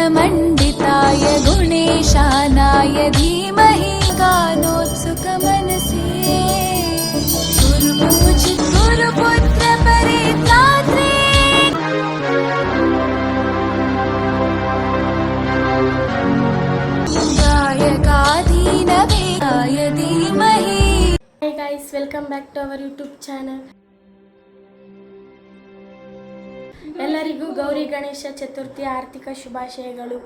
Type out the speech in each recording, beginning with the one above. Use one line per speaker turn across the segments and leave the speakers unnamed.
गुणमण्डिताय गुणेशानाय धीमहि गानोत्सुकमनसे गुरुपूजि गुरुपुत्र परित्रात्रे गायकाधीनवेदाय धीमहि
Hey guys, welcome back to our YouTube channel. ಎಲ್ಲರಿಗೂ ಗೌರಿ ಗಣೇಶ ಚತುರ್ಥಿ ಆರ್ಥಿಕ ಶುಭಾಶಯಗಳು.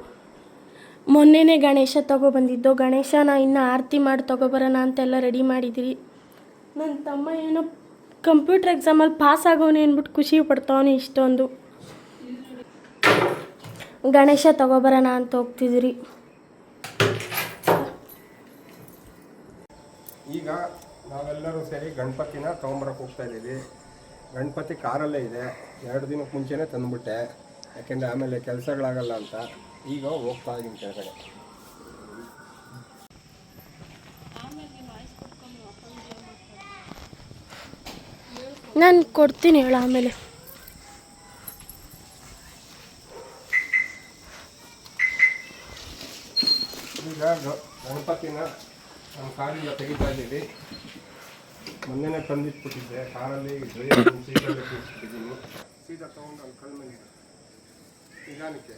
ಮೊನ್ನೆನೇ ಗಣೇಶ ತಗೊಬಂದಿದ್ದು ಗಣೇಶನ ಇನ್ನು ಆರತಿ ಮಾಡಿ ತಗೊಬರೋಣ ಅಂತೆಲ್ಲ ರೆಡಿ ಮಾಡಿದಿರಿ. ನನ್ನ ತಮ್ಮ ಏನೋ ಕಂಪ್ಯೂಟರ್ ಎಕ್ಸಾಮಲ್ಲಿ ಪಾಸ್ ಆಗೋನೆ ಅಂದ್ಬಿಟ್ಟು ಖುಷಿ ಪಡ್ತಾವನೆ ಇಷ್ಟೊಂದು. ಗಣೇಶ ತಗೋಬರೋಣ ಅಂತ ಹೋಗ್ತಿದ್ದೀರಿ
ಈಗ ನಾವೆಲ್ಲರೂ ಸೇರಿ ಗಣಪತಿನ ತೊಗೊಂಬರಕ್ಕೆ ಹೋಗ್ತಾ ಇದ್ದೀವಿ. ಗಣಪತಿ ಕಾರಲ್ಲೇ ಇದೆ. ಎರಡು ದಿನಕ್ಕೆ ಮುಂಚೆನೇ ತಂದುಬಿಟ್ಟೆ. ಯಾಕೆಂದರೆ ಆಮೇಲೆ ಕೆಲಸಗಳಾಗಲ್ಲ ಅಂತ. ಈಗ ಹೋಗ್ತಾ ಇದ್ದೀನಿ ಕೆಳಗಡೆ.
ನಾನು ಕೊಡ್ತೀನಿ ಹೇಳ ಆಮೇಲೆ.
ಈಗ ಗಣಪತಿನ ನಮ್ಮ ಕಾರಿಂದ ತೆಗಿತಾ ಇದ್ದೀವಿ. ಮೊನ್ನೆನೇ ತಂದಿಟ್ಬಿಟ್ಟಿದ್ದೆ ಕಾರಲ್ಲಿ ಸೀಟಲ್ಲಿ ಕೂರಿಸ್ಬಿಟ್ಟಿದ್ದೀನಿ. ಸೀದಾ ತೊಗೊಂಡು ಅಲ್ಲಿ ಕಲ್ಮೇಲೆ ನಿಧಾನಕ್ಕೆ.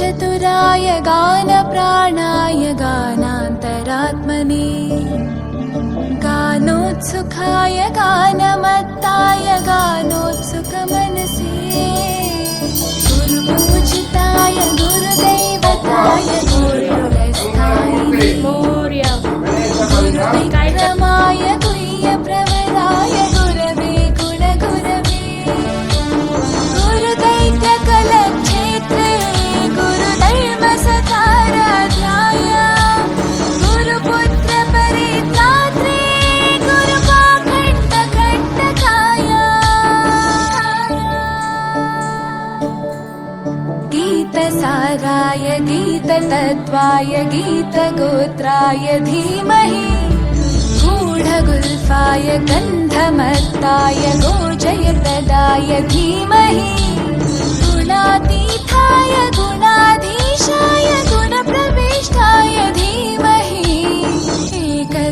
चतुराय गानप्राणाय गानान्तरात्मने गानोत्सुखाय गानमत्ताय गानोत्सुखमनसू गुरुपूजिताय गुरुदैवताय गुरुहस्थार्य करमाय गुर्य गीतसाराय गीततत्त्वाय गीतगोत्राय धीमहि। गूढगुल्फाय गन्धमत्ताय गोजयप्रदाय धीमहि। गुणातीताय गुणाधीशाय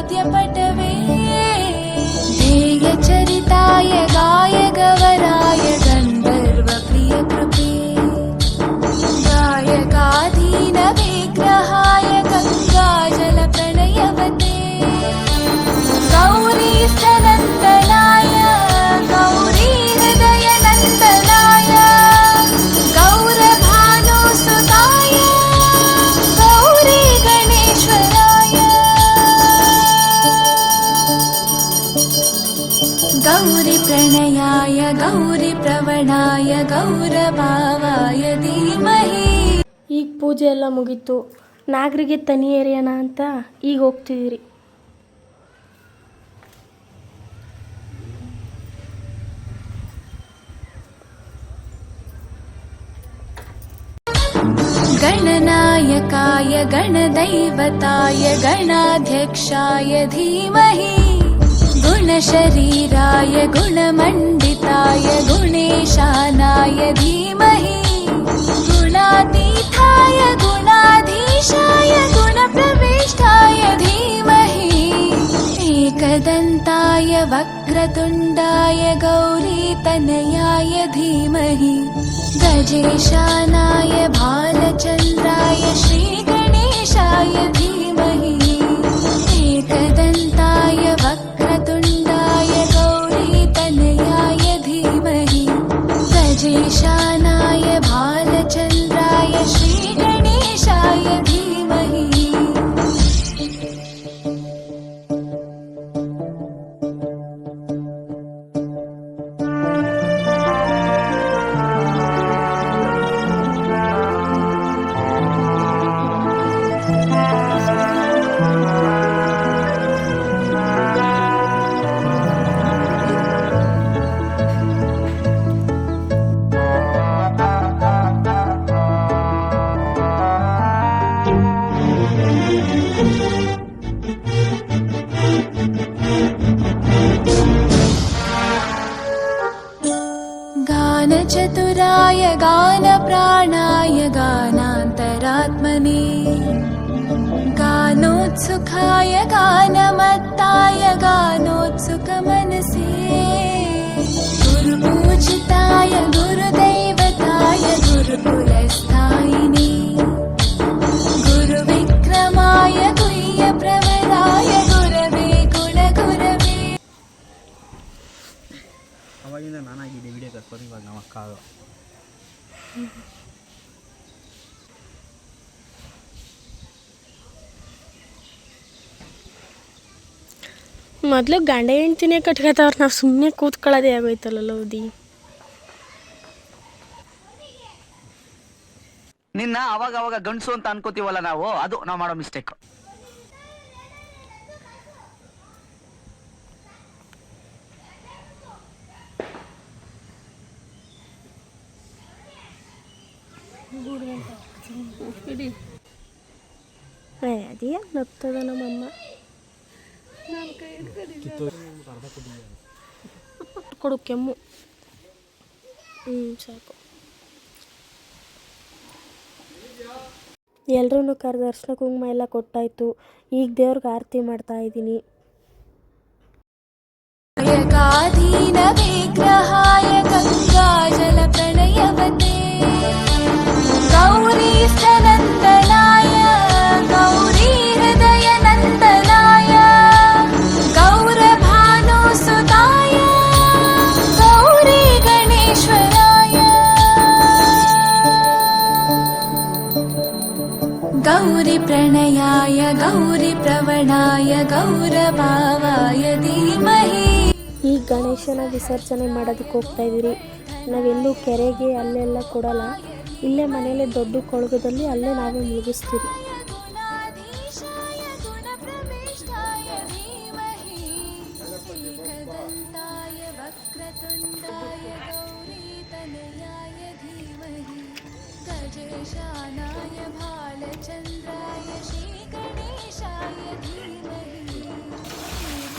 गीतवाद्यपटवे ध्येयचरिताय गाय गवराय गन्धर्वप्रियकृते गायकाधीनविग्रहाय
ಎಲ್ಲ ಮುಗೀತು ನಾಗರಿಗೆ ತನಿ ಎರೆಯೋಣ ಅಂತ ಈಗ ಹೋಗ್ತಿದ್ದೀರಿ
गणनायकाय गणदैवताय गणाध्यक्षाय धीमहि गुणशरीराय गुणमण्डिताय गुणेशानाय धीमहि गुणातीताय गुणाधीशाय गुणप्रविष्टाय धीमहि एकदन्ताय वक्रतुण्डाय गौरीतनयाय धीमहि गजेशानाय भालचन्द्राय श्रीगणेशाय धीमहि गानोत्सुखाय गानमत्ताय गानोत्सुकमनसे गुरुपूजिताय गुरुदैवताय गुरुकुलस्थायिने गुरुविक्रमाय गुह्यप्रवराय गुरवे गुणगुरवे
ಅವಾಗಿಂದ ನಾನಾಗಿದೆ ವಿಡಿಯೋ ಕಟ್ಕೊಂಡು ಇವಾಗ ನಮ್ಮ ಅಕ್ಕ
ಮೊದಲು ಗಂಡ ಹೆಂಡ್ತಿನೇ ಕಟ್ಕೊತಾವ್ರು ನಾವು ಸುಮ್ಮನೆ ಕೂತ್ಕೊಳ್ಳೋದೇ ಆಗೋಯ್ತಲ್ಲ ಲೌದಿ
ನಿನ್ನ ಅವಾಗ ಅವಾಗ ಗಂಡಸು ಅಂತ ಅನ್ಕೋತೀವಲ್ಲ ನಾವು? ಅದು ನಾವು ಮಾಡೋ ಮಿಸ್ಟೇಕ್
ಅದೇ ನಗ್ತದ ನಮ್ಮಮ್ಮ? ಕೊಡು ಕೆಮ್ಮು. ಹ್ಞೂ ಸಾಕು. ಎಲ್ಲರೂ ಕರೆದು ಅರ್ಶಿನ ಕುಂಕುಮ ಎಲ್ಲ ಕೊಟ್ಟಾಯ್ತು. ಈಗ ದೇವ್ರಿಗೆ ಆರತಿ ಮಾಡ್ತಾ ಇದ್ದೀನಿ
गौरीप्रणयाय गौरीप्रवणाय गौरभावाय धीमहि
ಈಗ ಗಣೇಶನ ವಿಸರ್ಜನೆ ಮಾಡೋದಕ್ಕೆ ಹೋಗ್ತಾ ಇದ್ದೀರಿ ನಾವೆಲ್ಲೂ ಕೆರೆಗೆ ಅಲ್ಲೆಲ್ಲ ಕೊಡಲ್ಲ ಇಲ್ಲೇ ಮನೇಲೆ ದೊಡ್ಡ ಕೊಳಗದಲ್ಲಿ ಅಲ್ಲೇ ನಾವೇ ಮುಗಿಸ್ತೀರಿ
गुणाधीशाय गुणप्रविष्टाय धीमहि एकदन्ताय वक्रतुण्डाय गौरीतनयाय धीमहि गजेशानाय भालचन्द्राय श्रीगणेशाय धीमहि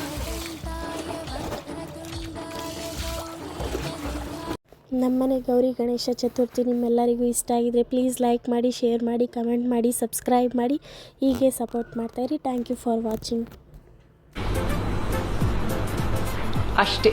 एकदन्ताय वक्रतुण्डाय गौरीतनयाय
ನಮ್ಮನೆ ಗೌರಿ ಗಣೇಶ ಚತುರ್ಥಿ ನಿಮ್ಮೆಲ್ಲರಿಗೂ ಇಷ್ಟ ಆಗಿದ್ರೆ ಪ್ಲೀಸ್ ಲೈಕ್ ಮಾಡಿ ಶೇರ್ ಮಾಡಿ ಕಮೆಂಟ್ ಮಾಡಿ ಸಬ್ಸ್ಕ್ರೈಬ್ ಮಾಡಿ ಹೀಗೆ ಸಪೋರ್ಟ್ ಮಾಡ್ತಾಯಿರಿ ಥ್ಯಾಂಕ್ ಯು ಫಾರ್ ವಾಚಿಂಗ್
ಅಷ್ಟೇ